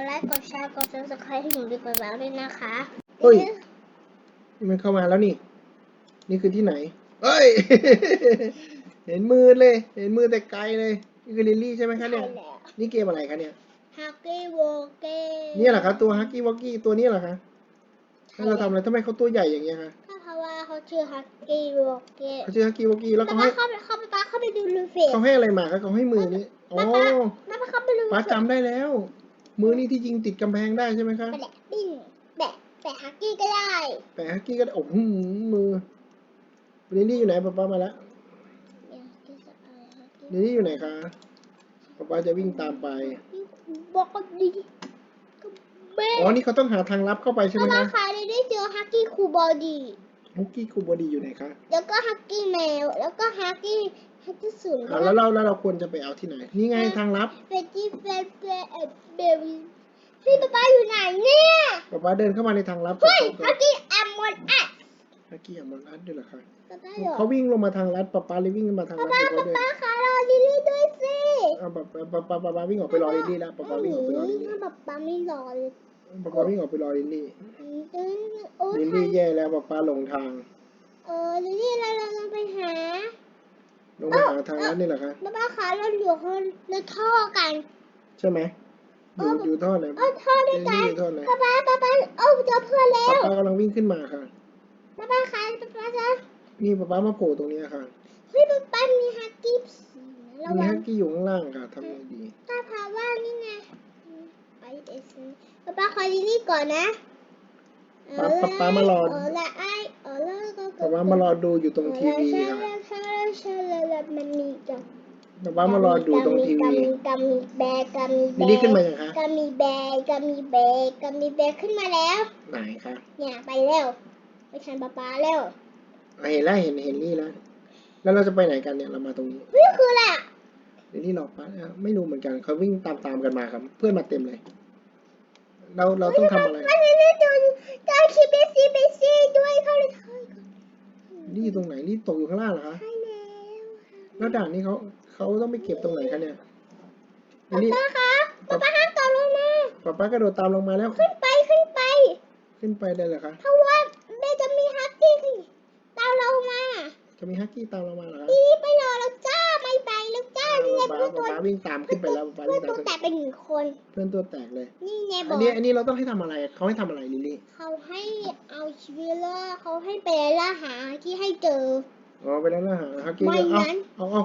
ดไลค์กดแชร์กดซับสไครต์ให้หนูดีกว่าแล้วด้วยนะคะเฮ้ย มันเข้ามาแล้วนี่ นี่คือที่ไหน เอ้ย เห็นมือเลย เห็นมือแต่ไกลเลย นี่คือลิลลี่ใช่ไหมคะเนี่ยใช่แล้วนี่เกมอะไรคะเนี่ย ฮักกี้โวเก้นี่เหรอคะตัวฮักกี้วอกกี้ตัวนี้เหรอคะให้เราทำอะไรทำไมเขาตัวใหญ่อย่างเงี้ยคะก็เพราะว่าเขาชื่อฮักกี้โวเก้เขาชื่อฮักกี้วอกกี้แล้วป้าเขาป้าให้เข้าไปเข้าไปป้าเข้าไปดูลูเฟสเขาให้อะไรมาคะเขาให้มือนี้อ๋อป้าป้าเข้าไปดูป้าจำได้แล้ว มือนี่ที่ยิงติดกำแพงได้ใช่ไหมคะแบะปิ้งแบะแบะฮักกี้ก็ได้แต่ฮักกี้ก็โอ้โหมือลิลลี่อยู่ไหนป้าป้ามาแล้วเนี่ยที่จะเอาฮักกี้ลิลลี่อยู่ไหนคะป้าป้าจะวิ่งตามไปบอกก็ดีก็แม่อ๋อนี่เขาต้องหาทางลับเข้าไปใช่ไหมป้าป้าคะคะได้เจอฮักกี้คูบอดี ฮุกกี้คูบอดีอยู่ไหนคะแล้วก็ฮักกี้แมว แล้วก็ฮักกี้ฮักกี้สูงอ่าแล้วเราแล้วเราควรจะไปเอาที่ไหน นี่ไงทางลับเฟตตี้เฟตเฟตเบบี้พี่ป๊าป๊าอยู่ไหนเนี่ยป้าป้าเดินเข้ามาในทางลับเฮ้ยฮักกี้แอมมอนอัสฮักกี้อะมันอัดด้วยเหรอคะป๊าป๊าเหรอเขาวิ่งลงมาทางลัดป้าป้าเลยวิ่งมาทางป๊าลัดป๊าเดี๋ยวป๊าเขาเดินป๊าคะรอลิลลี่ด้วยสิอ่าป้าป้าป้าป้าป้าวิ่งออกไปรอลิลลี่แล้วป้าป้าวิ่งออกไปรอลิลลี่ถ้าป๊าป๊าไม่รอเลย ป้าป้าวิ่งออกไปรอลิลลี่อืมโอ้ลิลทัลี่นแย่แล้วป้าป้าหลงทาง เออลิลลี่เราเราลงไปหาลงมาหาทางลัดนี่เหรอคะป๊าป๊าคะเราอยู่ห้องในท่อกัน ใช่ไหมอยู่อยู่ท่อไหนเออท่อด้ลิวยลกัลี่นอยู่ท่อไหนป๊าป๊าป๊าป๊าเอ้าเจอเพื่อนแล้ป้าวป้ากำลังวิ่งขึ้นมาค่ะป๊าป๊าคะป๊าป๊าจะนี่ป้าป้ามาโผล่ตรงนี้ค่ะเฮ้ยป๊าป๊ามีฮักกี้ผีนะระมีวัฮังกกี้อยู่ข้างล่างค่ะทำไงดีตาพาว่านี่ไงไปเดซ ป๊าป๊าขอลิลลี่ก่อนนะป๊าป๊าป๊ามารอเออละไอเออละก็ป้าป้ามารอดูอยู่ตรงทีวีใช่ค่ะแล้วใช่แล้วใช่แล้วแล้วมันมีจังป้าป้ามารอดูตรงทีวีกามีแบกกามีแบลิลลี่ขึ้นมาอย่างคะกามีแบกกามีแบกกามีแบกขึ้นมาแล้ว ไหนคะเนี่ยไปแล้วไปทันป๊าป๊าแล้วอะเห็นแล้วเห็นเห็นลี่แล้วแล้วเราจะไปไหนกันเนี่ยเรามาตรงนี้เฮ้ยคืออะไรอะลิลลี่รอป้าอะไม่รู้เหมือนกันเขาวิ่งตามตามๆกันมาครับ เพื่อนมาเต็มเลย เราเราต้องทำอะไรมันไม่ได้โดนโดนคิเบซี่เบซี่ด้วยเขาเลยเฮ้ยลี่อยู่ตรงไหนลี่ตกอยู่ข้างล่างเหรอคะ ใช่แล้วแล้วด่านนี้เขาเขาต้องไปเก็บตรงไหนคะเนี่ยลิป๊าลลี่ป๊าคะป๊าป๊าห้ามตกลงมาป้าป้ากระโดดตามลงมาแล้ว ขึ้นไปขึ้นไป ขึ้นไปเลยเหรอคะเพราะว่าแม่จะมีฮักกี้ตามเรามา จะมีฮักกี้ตามลงมาเหรอคะทีนี้ไปรอ ไงป้าเพื่อนป้าตัวป้าวิ่งตามขึ้นไปแล้วป้าเพื่อวิ่นงตัตาวมขึ้นแต่เป็นหนึ่งคน เพื่อนตัวแตกเลย นี่ไงบอัอนก นี้อันนี้เราต้องให้ทำอะไรเขาให้ทำอะไรลิลลี่เขาให้เอาชีวิตรอดเขาให้ไปล่าหาที่ให้เจอ อ๋อไปแล้วนะฮะฮักกี้ไม่เดินเอานั้น เอาเอา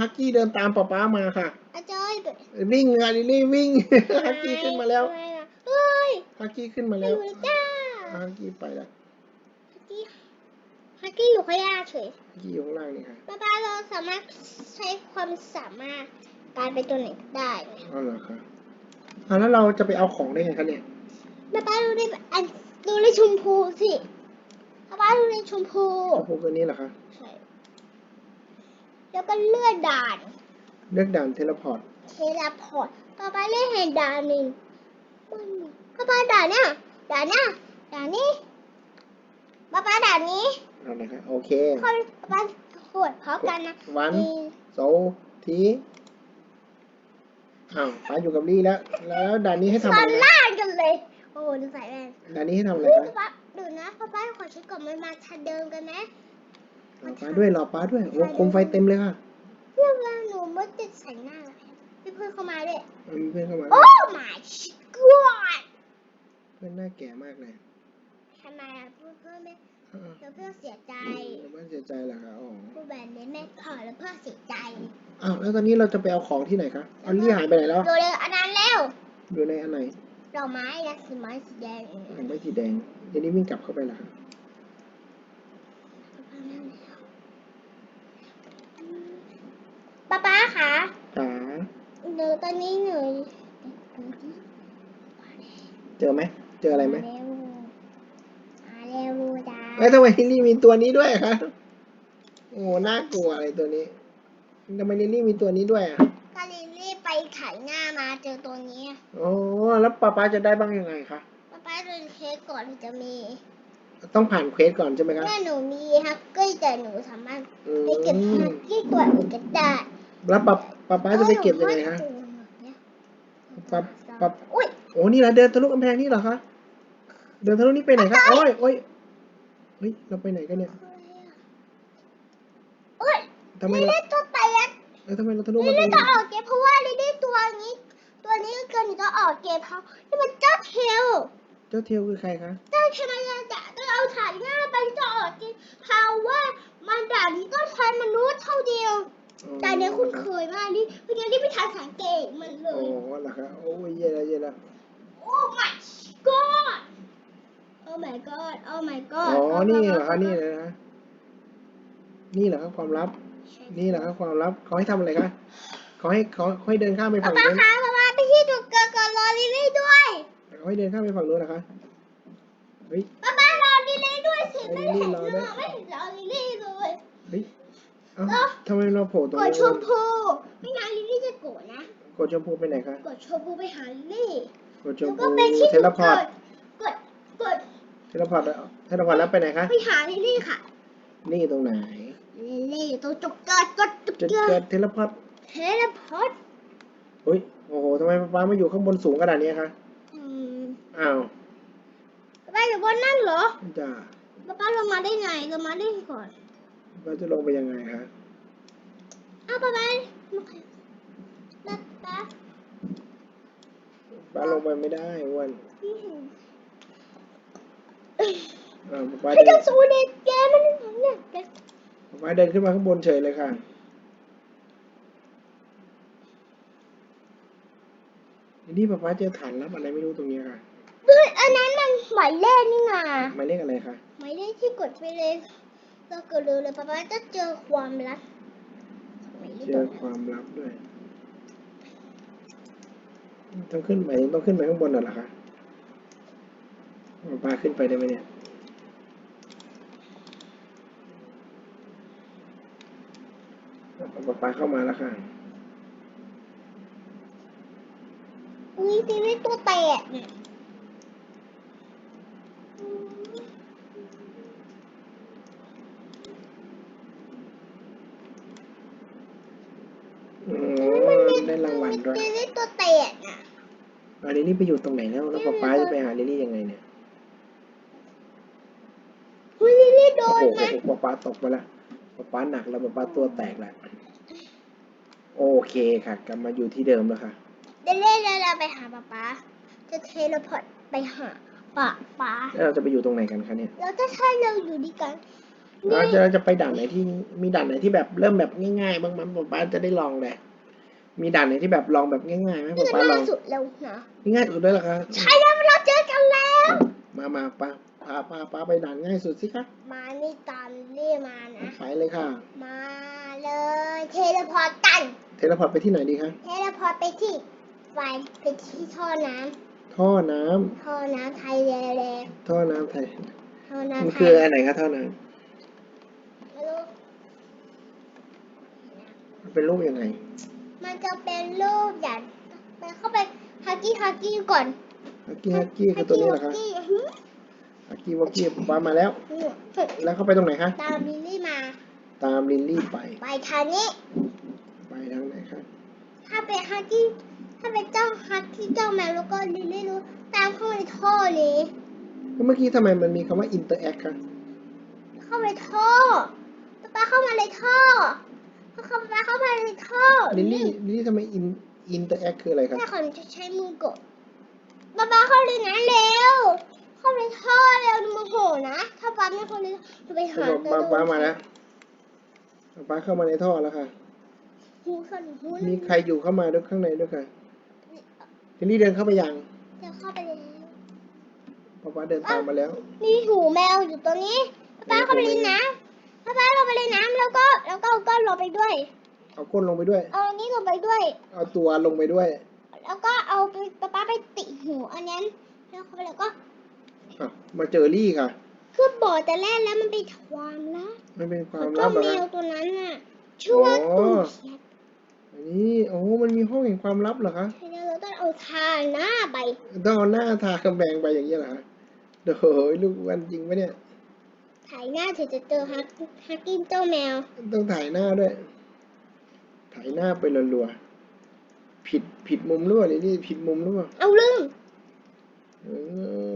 ฮักกี้เดินตามป้าป้ามาค่ะ อาจารย์วิ่งค่ะลิลลี่วิ่งฮักกี้ขึ้นมาแล้วทำไล่ะเฮ้ยฮักกี้ขึ้นมาไปแล้อวยู่แล้วจ้าฮักกี้ไปแล้วฮักกี้ ฮักกี้อยู่ข้างล่างเฉยฮักกี้อยู่ข้างล่างนี่ค่ะป้าป้าเราสามารถใช้ความสามารถการไปตัวไหนก็ได้เอาเหรอคะอ่าแล้วเราจะไปเอาของได้ไงคะเนี่ยป้าป้าดูในอันดูในชมพูสิป้าป้าดูในชมพูเอาพวกตัวนี้เหรอคะใช่แล้วก็เลื่อนด่านเลือกด่านเทเลพอร์ตเทเลพอร์ตป้าป้าเลื่อนเห็นด่านหนึ่งป้าป้าด่านเนี่ยด่านเนี่ยด่านนี้ป้าป้าด่านนี้ เอาไหนคะโอเคเขาป้าป้าขวดพร้อมกันนะวันหนึ่งโซทีอ้าวป้าอยู่กับลี่แล้ว แล้วด่านนี้ให้ทำตอะอนไรคะล่างกันเลย โอ้ดูใส่แว่นด่านนี้ให้ทำอะไรเฮ้ยคะป้าดูนะป้าป้าขอเช็คก่อนมันมาทันเดิมกันไหมรอป้าด้วยรอป้าด้วย โอ้โคมไฟเต็มเลยค่ะเพื่อนว่าหนูไม่ติดใส่หน้าเลยพี่เพื่อนเข้ามาด้วยเอามีเพื่อนเข้ามา โอ้ my god เพื่อนหน้าแก่มากเลยทำไมอะเพื่อนเพื่อนไม่อ่า เดี๋ยวเพื่อนเสียใจเพื่อนเสียใจเหรอคะอ๋อพูดแบบนี้แม่ขอแล้วเพื่อนเสียใจอ้าวแล้วตอนนี้เราจะไปเอาของที่ไหนคะอันลี่หายไปไหนแล้วดูเลยอันนั้นแล้วอยู่ในอันไหนดอกไม้นะสีไม้สีแดงอันไม่สีแดงเดี๋ยวนี้วิ่งกลับเข้าไปแล้วป้าป้าคะจ๋าเดี๋ยวตอนนี้หนูเจอไหมเจออะไรไหมมาเร็วมา เร็วจ้าเอ้ยทำไมลิลลี่มีตัวนี้ด้วยคะโอ้น่ากลัวอะไรตัวนี้ทำไมลิลลี่มีตัวนี้ด้วยอะก็ลิลลี่ไปขายหน้ามาเจอตัวนี้โอ้แล้วป้าป้าจะได้บ้างยังไงคะป้าป้าดูเค้กก่อนถึงจะมี ต้องผ่านเควสก่อนใช่ไหมคะแม่หนูมีฮักกี้แต่หนูสามารถอืไปเก็บมฮักกี้ตัวอื่นก็ได้แล้วป้าป้าป้าจะไปเก็บยังไงฮะเนี่ยปั๊บปั๊บอุ้ยโโอ้นี่เหรอเดินทะลุกำแพงนี่เหรอคะเดินทะลุนี่ไปไหนคะโอ้ยโอ้ย เฮ้ย เราไปไหนกันเนี่ยโอ๊ยทำไมลิลเราลี่ตัวแตกเอ้ยทำไมเราทะลุลิมาลตรลี่งจะนี้ออกเกมเพราะว่าลิลลี่ตัวนี้ ตัวนี้เกินหนูจะออกเกมเพราะนี่มันเจ้าเทลเจ้าเทียวคือใครคะ เจ้าเทลมันจะต้องเอาถ่ายหน้าไปจะออกเกมเพราะว่ามันด่านนี้ต้องใช้มนุษย์เท่าเดียว แต่เนี้ยคุณเคยมากนี่เมื่อกี้ที่ไปทานสังเกตมันเลโอ้ยเหรอคะโอ้ยเย่แล้วเย่แล้วโอ้ my god โอ้ my god โอ้ my อ๋ god อนี่เหรอคะนี่เลยนะ นี่เหรอครับความลับ นี่เหรอครับความลับเขาให้ทำอะไรคะเขาให้เขาเขาให้เดินข้ามไปป๊าฝั่งป๊านู้นคะป๊าป๊าไปที่จุดเกิดก่อนรอลิลลี่ด้วยเขาให้เดินข้ามไปฝั่งนู้นนะคะเฮ้ยป๊าป๊ารอลิลลี่ด้วยสิให้ไม่ลิลลี่เห็นรอเลด้วยยไม่เห็นรอลิลลี่เลยเฮ้ยเอ้าทำไมเราโผล่ตรงกดนี้ชมพูไม่งั้นลิลลี่จะโกรธนะกดชมพูไปไหนคะกดชมพูไปหาลิลลี่กดชแล้มวก็พูไปที่เทจุเลดพอเกิร์ตดกดกด เทเลพอร์ตแล้วเทเลพอร์ตแล้วไปไหนคะ ไปหาลิลลี่ค่ะนี่ตรงไหนลิลลี่อยู่ตรงจุดเกิดกดจุดจุดเกิเกิดดเทเลพอร์ตเทเลพอร์ตเฮ้ยโอ้โหทำไมป้ามาอยู่ข้างบนสูงขนาดนี้คะอืมอ้าวป๊าป๊าอยู่บนนั่นเหรอจ้าป๊าป๊าลงมาได้ไงลงมาได้ก่อนป้าจะลงไปยังไงคะอ้าวป๊าป๊าป๊าป๊าป้าลงไปไม่ได้อ้วนไม่เห็นอ้าวป้า ไอ้เดิเจ้านสูเด็กแกมันเนี่ยแกป้าเดินขึ้นมาข้างบนเฉยเลยค่ะนี่ป้าป้าเจอฐานลับอะไรไม่รู้ตรงนี้ค่ะเฮ้ยอันนั้นมันหมายเลขนี่นาหมายเลขอะไรคะหมายเลขที่กดไปเลยเรากดเร็วเลยป๊าป๊าจะเจอความลับหมายเลขเจอความลับด้วยต้องขึ้นไปต้องขึ้นไปข้างบนน่ะเหรอคะ ป้าป้าขึ้นไปได้ไหมเนี่ยป๊าป๊าเข้ามาแล้วค่ะ อุ้ยตีไม่ตัวแตกเนี่ยอ๋อได้รางวัลด้วยตีไม่ตัวแตกอะอ่าลิลลี่ไปอยู่ตรงไหนแล้ว แล้วป๊าป๊าจะไปหาลิลลี่ยังไงเนี่ย อุ้ยลิลลี่โดโอ้นโหนะป๊าป๊าตกมาแล้วป๊าป๊าหนักแล้วป๊าป๊าตัวแตกแล้วโอเคค่ะ กลับมาอยู่ที่เดิมแล้วค่ะลิลลี่แล้วเราไปหาป๊าป๊าจะเทเลพอร์ตไปหาป๊าป๊าแล้วเราจะไปอยู่ตรงไหนกันคะเนี่ยแล้วจะใช่เราอยู่ดีกันเราจะเราจะไปด่านไหนที่มีด่านไหนที่แบบเริ่มแบบง่ายๆบ้างมั้ยป๊าป๊าจะได้ลองเลยมีด่านไหนที่แบบลองแบบง่ายๆไหมนี่ป๊าก็ป๊าลน่าองสุดแล้วนะง่ายสุดด้วยเหรอคะใช่แล้วเราเจอกันแล้ว มามาป้า พาป้าป้าไปด่านง่ายสุดสิคะมานี่ตามเรียมานะ ไปเลยค่ะ มาเลยเทเลพอร์ตกัน เทเลพอร์ตไปที่ไหนดีคะเทเลพอร์ตไปที่ไฟไปที่ท่อน้ท่อน้ำำท่อน้ำไทยแลนด์ท่อน้ำไทยท่อมันน้ำไทคือยอันไหนคะท่อน้ไม่รู้ำมันเป็นรูปยังไง มันจะเป็นรูปอย่างไปเข้าไปฮักกี้ฮักกี้ก่อนฮักกี้ฮักกี้คือตัวนี้เหรอคะฮักกี้ฮั กกี้ฮักกี้วักกี้ป้ามาแล้วอื้อแล้วเข้าไปตรงไหนคะ ตามบิลลี่มา ตามลิลลี่ไป ไปทางนี้ ไปทางไหนคะถ้าเป็นฮักกี้ ถ้าเป็นเจ้าฮักกี้เจ้าแมวแล้วก็ลิลลี่รู้ตามเข้าไปในท่อนี้แล้วเมื่อกี้ทำไมมันมีคำว่า interact คะเข้าไปท่อป๊าป๊าเข้ามาในท่อพอเข้าป๊าเข้ามาในท่อลิลลี่ลิลลี่ทำไม in interact คืออะไรคะแม่ขอจะใช้มือกดป๊าป๊าเข้าเลยนะเร็ว เข้าไปท่อเร็วดูโมโหนะถ้าป๊าไม่เข้าเลยจะไปหาป้าป้ามาแล้วป้าเข้ามาในท่อแล้วค่ะ หูสั่นหูมีใครอยู่เข้ามาด้วยข้างในด้วยค่ะลิลลี่เดินเข้าไปยังจะเข้าไปเลยป้าป้าเดินตามมาแล้ว มีหูแมวอยู่ตรงนี้ป๊าป๊าเข้าไปเลยนะป๊าป๊าลงไปเลยน้ำแล้วก็แล้วก็เอาก้อนลงไปด้วย เอาก้นลงไปด้วย เอาอันนี้ลงไปด้วย เอาตัวลงไปด้วย แล้วก็เอาไปป๊าป๊าไปติดหูอันนั้นแล้วเข้าไปแล้วก็ อะมาเจอลี่ค่ะคือบอกแต่แรกแล้วมันเป็นความลับมันเป็นควาแล้มวก็ลับเหรอแมคะวตัวนั้นน่ะชื่อว่าอ๋อตุ่นเขียดอันนี้โอ้มันมีห้องแห่งความลับเหรอคะใช่แล้วเราต้องเอาทาหน้าไปต้องเอาหน้าทากำแพงไปอย่างนี้ยเหรอคะโอ้โหลูกวันจริงปะเนี่ย ถ่ายหน้าถึงจะเจอฮักฮักกิ้งเจ้าแมว ต้องถ่ายหน้าด้วย ถ่ายหน้าไปรัวๆผิดผิดมุมหรือเปล่าลิลลี่ผิดมุมหรือเปล่าเอาลืม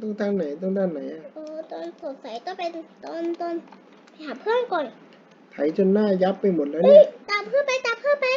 ต้องทางไหนต้องด้านไหนอะเออตอนสดใสต้องเป็นตอนตอนไปหาเพื่อนก่อนไถจนหน้ายับไปหมดแล้วเฮ้เนี่ยย ตามเพื่อนไปตามเพื่อนไป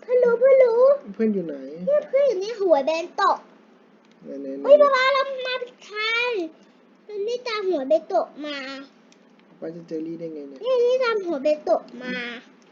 เพื่อนรู้เพื่อนรู้เพื่อนอยู่ไหนเนี่ยเพื่อนอยู่ในหัวแบนโตะไหนไหนไหนเฮ้ยป๊าป๊าเรามาผิดทางเรานี่ตามหัวเบนโตะมาป้าจะเจอรี่ได้ไงเนี่ยเนี่ยนี่ตามหัวเบนโตะมา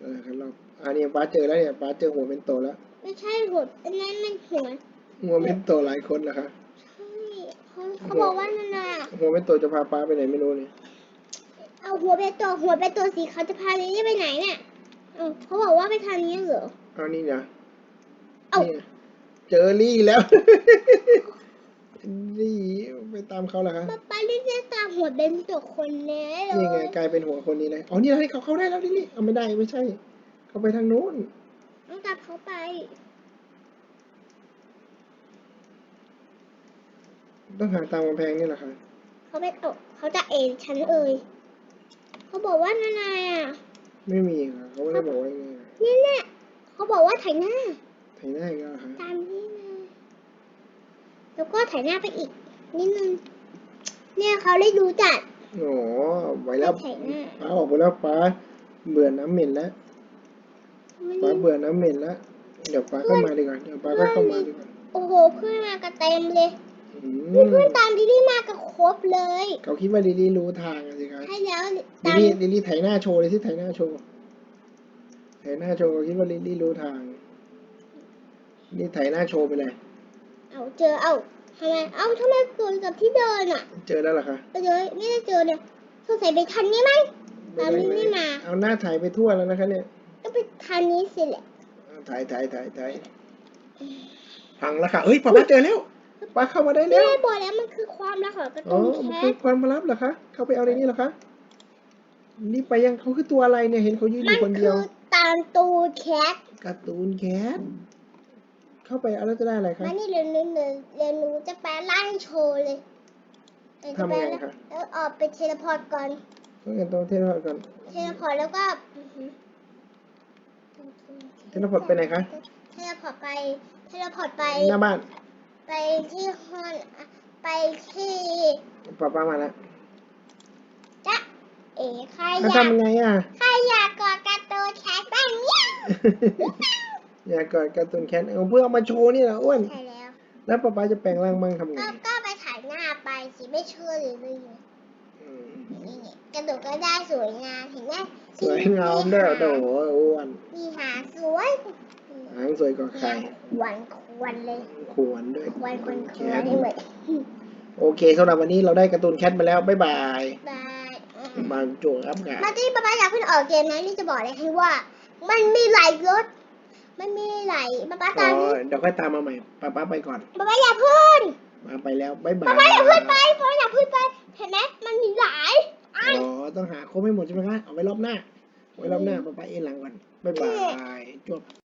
เออครับเราอันนี้ป้าเจอแล้วเนี่ยป้าเจอหัวเป็นโตแล้ว ไม่ใช่หัวอันนั้นมันหัวหัวเป็นโตหลายคนเหรอคะใช่ เขาเขาบอกว่านั่นน่ะหัวเป็นโตจะพาป้าไปไหนไม่รู้เนี่ยเอาหัวเบนโตะหัวเบนโตะสีเขาจะพาลิลลี่ไปไหนเนี่ยเอาเขาบอกว่าไปทางนี้เหรอเอานี่นะเอ้า นี่เจอรี่แล้ว รี่ไปตามเขาเหรอคะ ป๊าป๊าลิลลี่ตามหัวเบนโตะคนนี้เลนี่ไงยกลายเป็นหัวคนนี้เลยอ๋อนี่นะให้เขาเข้าได้แล้วนี่เอาไม่ได้ไม่ใช่ เขาไปทางโน้น ต้องตามเขาไป ต้องหาตามกำแพงนี่แหละค่ะเขาไม่ตกเขาจะเอ็นฉันเอ่ยเขาบอกว่านั่นไงอะไม่มีค่ะเขาไม่ได้บอกว่ายังไงค่ะนี่แหละเขาบอกว่าถ่ายหน้าไถหน้าอีกแล้วเหรอค่ะตามนี่มาแล้วก็ถ่ายหน้าไปอีกนิดนึงเนี่ยเขาได้รู้จักโอ้ไว้แล้วไถหน้าป้าออกไปแล้วป้าเบื่อน้ำเหม็นแล้วป้าเบื่อน้ำเหม็นแล้วเดี๋ยวป้าเข้ามาดีกว่าเดี๋ยวป้าก็เข้ามาดีกว่าโอ้โหเพื่อนมากันเต็มเลย อืมีมเพื่อนตามดิลี่มากันครบเลยเขาคิดว่าลิลลี่รู้ทางอะสิคะใช่แล้วลิตาลมลี่ลิลลี่ไถหน้าโชว์เลยที่ไถหน้าโชว์ไถหน้าโชว์เขาคิดว่าลิลลี่รู้ทางนี่ไถหน้าโชว์ไปเลย เอาเจอเอาทำไมเอาทำไมเกิดกับที่เดินอะเจอแล้วเหรอคะไปเลยไม่ได้เจอเนี่ยสงสัยไปทันนี้มั้งตามลิลลี่มาเอาหน้าถ่ายไปทั่วแล้วนะคะเนี่ยก็ไปทางนี้สิแหละ เอาถ่ายถ่ายถ่ายถ่ายพังแล้วค่ะเฮ้ยป้าป้าเจอแล้ว ป้าเข้ามาได้ไม่แล้วได้บอกแล้วมันคือความรักของการ์อ๋อตูนมันแคคือทความลับเหรอคะ เข้าไปเอาในนี้เหรอคะ นี่ไปยังเขาคือตัวอะไรเนี่ย เห็นเขายืนอมันยู่คนคืเดียวอการ์ตูนแคทการ์ตูนแคท เข้าไปเอาแล้วจะได้อะไรคะมานี่เรียนรู้เรียนเรียนรู้จะแปลร่างให้โชว์เลยเดี๋ยวจะทำแปลไงร่างคะแล้วออกไปเทเลพอร์ตก่อนต้องเห็นตัวเทเลพอร์ตก่อน เทเลพอร์ตแล้วก็อื้อหือเทเลพอร์ตไปไหนคะ เทเลพอร์ตไป เทเลพอร์ตไป หน้าบ้าน ไปที่ห้องอะไปที่ป้าป้ามาแล้วจ๊ะเอ๋ใครอแล้วยากทำไงอะ ใครอยากกอดการ์ตูนแคทบ้างเนี่ยอยากกอดการ์ตูนแคทเอาเพื่อเอามาโชว์นี่เหรออ้วน ใช่แล้ว แล้วป้าป้าจะแปลงร่างบ้างทำไงก็ก็ไปถ่ายหน้าไปสิไม่เชื่อเลยเลยอืมนี่ไงกระดูกก็ได้สวยงามเห็นไหมสวยงามเด้อโดอ้วน มีหางสวยหางสวยกว่าใครหวาน ควรเลยขวนด้วยควรควรคแควรทให้เหมือนโอเคสำหรับวันนี้เราได้การ์ตูนแคทมาแล้ว บ๊ายบายบายอืมมาจูครับกันมาที่ป้าป้าอยากเพิ่งออกเกมนะนี่จะบอกเลยให้ว่า มันมีหลายรถมันมีหลายป้าป้าอ๋ตามอเดี๋ยวค่อยตามมาใหม่ป้าป้าไปก่อนป้าป้าอย่าเพิ่งมาไปแล้วบ๊ายบายป้าป้าอย่าเพิ่งไปป้าป้าอย่าเพิ่งไปเห็นไหมมันมีหลายอ๋อต้องหาครบให้หมดใช่ไหมคะเอาไว้รอบหน้าไว้รอบหน้าป้าป้าเอ็นหลังก่อนบ๊ายบายจบ